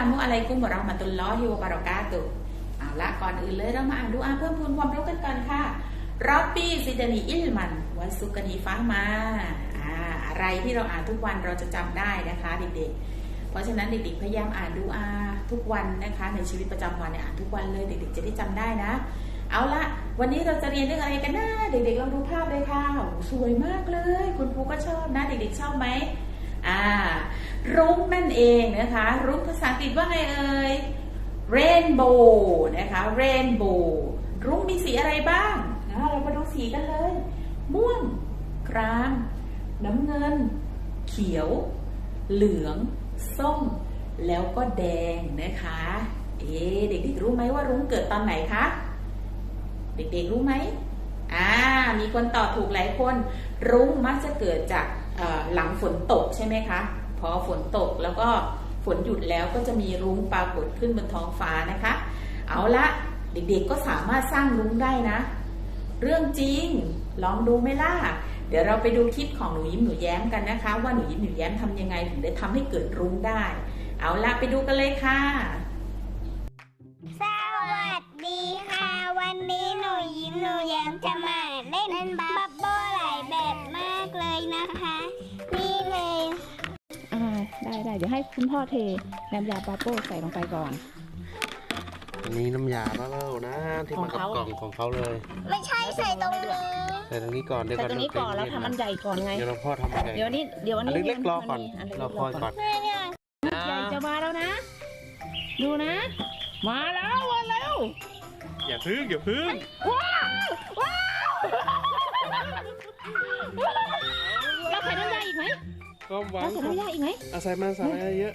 ามุอะลัยกุมวะเรามะตุลลอฮิวบารอกาตุเอาละก่อนอื่นเลยเรามาอ่านดูอาเพิ่มพูนความรู้กันก่อนค่ะรับบีซิดานีอิลมันวันสุกนีฟ้ามาอ่าอะไรที่เราอ่านทุกวันเราจะจำได้นะคะเด็กๆ เพราะฉะนั้นเด็กๆพยายามอ่านดูอาทุกวันนะคะในชีวิตประจำวันเนี่ยอ่านทุกวันเลยเด็กๆจะได้จำได้นะ เอาละวันนี้เราจะเรียนเรื่องอะไรกันนะเด็กๆลองดูภาพเลยค่ะสวยมากเลย คุณครูก็ชอบนะเด็กๆชอบไหม รุ้งนั่นเองนะคะ รุ้งภาษาอังกฤษว่าไงเอ่ย rainbow นะคะ rainbow รุ้งมีสีอะไรบ้างนะเรามาดูสีกันเลย ม่วงคราม น้ำเงิน เขียว เหลือง ส้ม แล้วก็แดงนะคะ เอ๊เด็กๆรู้ไหมว่ารุ้งเกิดตอนไหนคะ เด็กๆรู้ไหมอ่า มีคนตอบถูกหลายคน รุ้งมักจะเกิดจากหลังฝนตกใช่ไหมคะ พอฝนตกแล้วก็ฝนหยุดแล้วก็จะมีรุ้งปรากฏขึ้นบนท้องฟ้านะคะ เอาละเด็กๆก็สามารถสร้างรุ้งได้นะ เรื่องจริงลองดูไหมล่ะเดี๋ยวเราไปดูคลิปของหนูยิ้มหนูแย้มกันนะคะ ว่าหนูยิ้มหนูแย้มทำยังไงถึงได้ทำให้เกิดรุ้งได้ เอาละไปดูกันเลยค่ะ สวัสดีค่ะ วันนี้หนูยิ้มหนูแย้มจะมา ได้ได้เดี๋ยวให้คุณพ่อเทน้ำยาปาโป้ใส่ลงไปก่อน อันนี้น้ำยาบ้าเล่านะที่มากับของเขากล่องของเขาเลย ไม่ใช่ใส่ตรงนี้ใส่ตรงนี้ก่อนเดี๋ยวใส่ตรงนี้ก่อนแล้วทำอันใหญ่ก่อนไงเดี๋ยวเราพ่อทำอันใหญ่เดี๋ยวนี้เดี๋ยวอันอันนี้เล็กๆรอก่อนมัมีเราเล็กๆพ่อก่อนแม่เนี่ยใหญ่จะมาแล้วนะ ดูนะ มาแล้วมาแล้วอย่าพึ่งอย่าพึ่งว้าวว้าวเราใส่น้ำยาอีกไหม ก็วาเรางใส่น้ำยาอีกไหมเอาใส่มาใส่มาเยอะ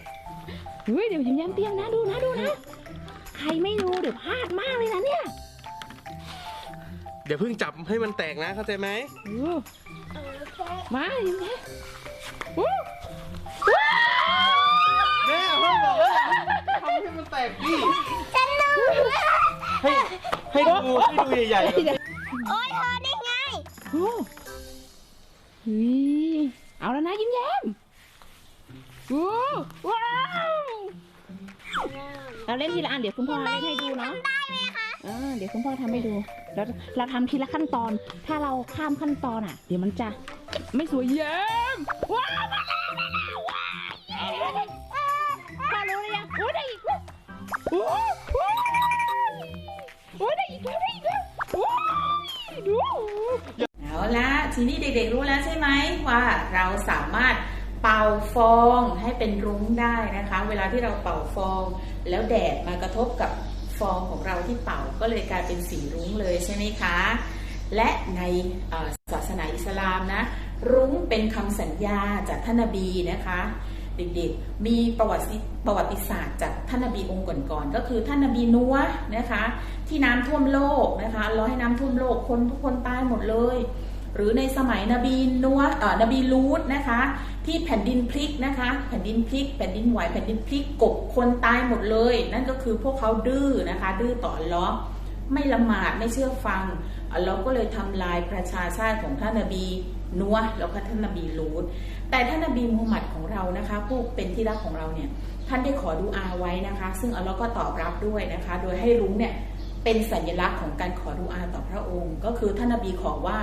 เฮ้ยเดี๋ยวยิ้มแย้มเตรียมนะดูนะดูนะ ใครไม่ดูเดี๋ยวพลาดมากเลยนะเนี่ยเดี๋ยวพึ่งจับให้มันแตกนะเข้าใจไหมโอ้มายิ้มแย้มโอ้แม่พ่อบอกว่าทำให้มันแตกดิให้ให้ดูให้ดูใหญ่ๆก่อนโอ้ยเธอได้ไงโหเฮ้ย เอาแล้วนะยิ้มแย้มโอ้ว้าวเราเล่นทีละอันเดี๋ยวคุณพ่อเล่นให้ดูเนาะได้ไหมคะอ่าเดี๋ยวคุณพ่อทำให้ดูแล้วเราทำทีละขั้นตอน ถ้าเราข้ามขั้นตอนอะ เดี๋ยวมันจะไม่สวยแย้มว้าวมาแล้วมาแล้วว้าวพ่อรู้หรือยังโอ้ยได้อีกแล้วโอ้ ทีนี้เด็กๆรู้แล้วใช่ไหมว่าเราสามารถเป่าฟองให้เป็นรุ้งได้นะคะ เวลาที่เราเป่าฟอง แล้วแดดมากระทบกับฟองของเราที่เป่าก็เลยกลายเป็นสีรุ้งเลยใช่ไหมคะ และในศาสนาอิสลามนะ รุ้งเป็นคำสัญญาจากท่านนบีนะคะ เด็กๆมีประวัติประวัติศาสตร์จากท่านนบีองค์ก่อนๆก็คือท่านนบีนัวนะคะ ที่น้ำท่วมโลกนะคะร้อยน้ำท่วมโลกคนทุกคนตายหมดเลย หรือในสมัยนบีนัวเอ่อนบีลูดนะคะ ที่แผ่นดินพลิกนะคะ แผ่นดินพลิก แผ่นดินไหวแผ่นดินพลิกกบคนตายหมดเลย นั่นก็คือพวกเขาดื้อนะคะ ดื้อต่อลเลาะห์ไม่ละหมาดไม่เชื่อฟังเลาก็เลยทำลายประชาชาติของท่านนบีนัวแล้วก็ท่านนบีลูดแต่ท่านนบีมูฮัมหมัดของเรานะคะ ผู้เป็นที่รักของเราเนี่ยท่านได้ขอดูอาไว้นะคะ ซึ่งอัลเลาก็ตอบรับด้วยนะคะ โดยให้รุ้งเนี่ยเป็นสัญลักษณ์ของการขอดูอาต่อพระองค์ ก็คือท่านนบีขอว่า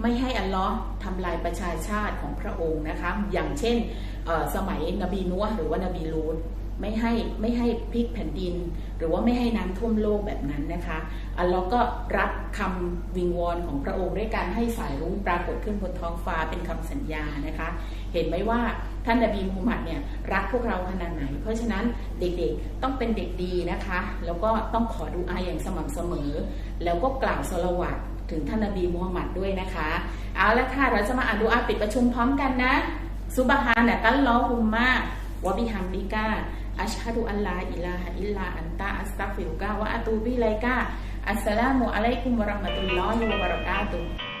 ไม่ให้อัลลอฮ์ทำลายประชาชาติของพระองค์นะคะ อย่างเช่นสมัยนบีนัวหรือว่านบีลูดไม่ให้ไม่ให้พลิกแผ่นดิน หรือว่าไม่ให้น้ำท่วมโลกแบบนั้นนะคะอัลลอฮ์ก็รับคำวิงวอนของพระองค์ด้วยการให้สายรุ้งปรากฏขึ้นบนท้องฟ้าเป็นคำสัญญานะคะ เห็นไหมว่าท่านนบีมูฮัมหมัดเนี่ยรักพวกเราขนาดไหน เพราะฉะนั้นเด็กๆต้องเป็นเด็กดีนะคะ แล้วก็ต้องขอดูอาอย่างสม่ำเสมอ แล้วก็กล่าวสละวัต ถึงท่านนบีมูฮัมหมัดด้วยนะคะ เอาละค่ะ เราจะมาอ่านดูอาปิดประชุมพร้อมกันนะซุบฮานะตัลลอฮุมมาวะบิฮัมดิกาอัชฮะดุอัลลาอิลาฮะอิลลาอันตะอัสตักฟิรุกะวะอะตูบิไลกะอัสสลามุอะลัยกุมวะเราะห์มะตุลลอฮิวะบะเราะกาตุฮ์